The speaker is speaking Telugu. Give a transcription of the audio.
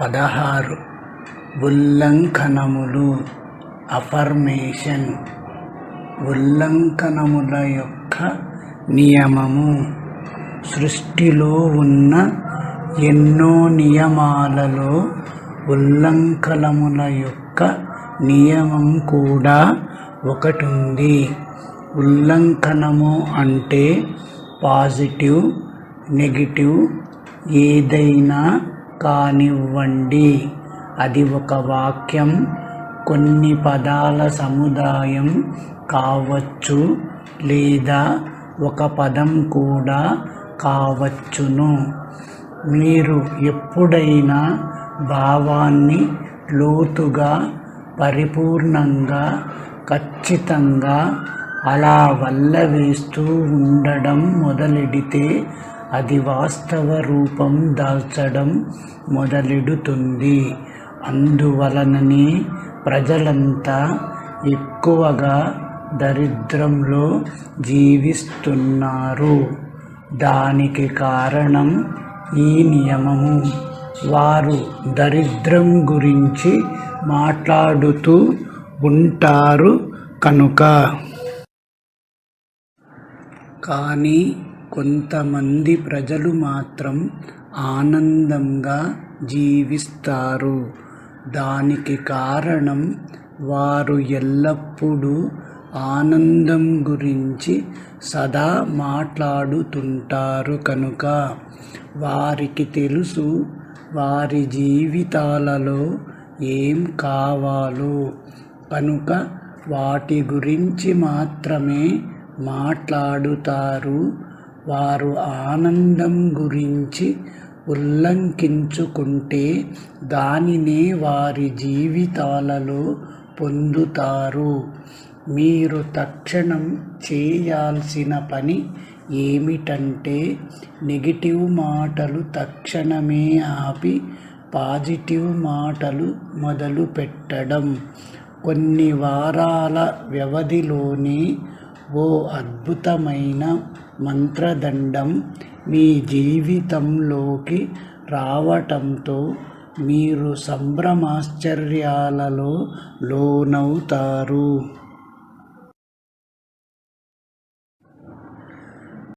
పదహారు. ఉల్లంఘనములు అఫర్మేషన్ ఉల్లంఘనముల యొక్క నియమము. సృష్టిలో ఉన్న ఎన్నో నియమాలలో ఉల్లంఘనముల యొక్క నియమం కూడా ఒకటి ఉంది ఉల్లంఘనము అంటే పాజిటివ్ నెగిటివ్ ఏదైనా కానివ్వండి. అది ఒక వాక్యం. కొన్ని పదాల సముదాయం కావచ్చు లేదా ఒక పదం కూడా కావచ్చును. మీరు ఎప్పుడైనా భావాన్ని లోతుగా పరిపూర్ణంగా ఖచ్చితంగా అలా వల్ల వేస్తూ ఉండడం మొదలెడితే అది వాస్తవ రూపం దాల్చడం మొదలెడుతుంది. అందువలననే ప్రజలంతా ఎక్కువగా దరిద్రంలో జీవిస్తున్నారు. దానికి కారణం ఈ నియమము. వారు దరిద్రం గురించి మాట్లాడుతూ ఉంటారు కనుక. కానీ కొంతమంది ప్రజలు మాత్రం ఆనందంగా జీవిస్తారు. దానికి కారణం వారు ఎల్లప్పుడూ ఆనందం గురించి సదా మాట్లాడుతుంటారు కనుక వారికి తెలుసు వారి జీవితాలలో ఏం కావాలో. కనుక వాటి గురించి మాత్రమే మాట్లాడుతారు వారు ఆనందం గురించి ఉల్లంఘించుకుంటే దానినే వారి జీవితాలలో పొందుతారు. మీరు తక్షణం చేయాల్సిన పని ఏమిటంటే నెగిటివ్ మాటలు తక్షణమే ఆపి పాజిటివ్ మాటలు మొదలు పెట్టడం. కొన్ని వారాల వ్యవధిలోనే ఓ అద్భుతమైన మంత్రదండం మీ జీవితంలోకి రావటంతో మీరు సంభ్రమాశ్చర్యాలలో లోనవుతారు.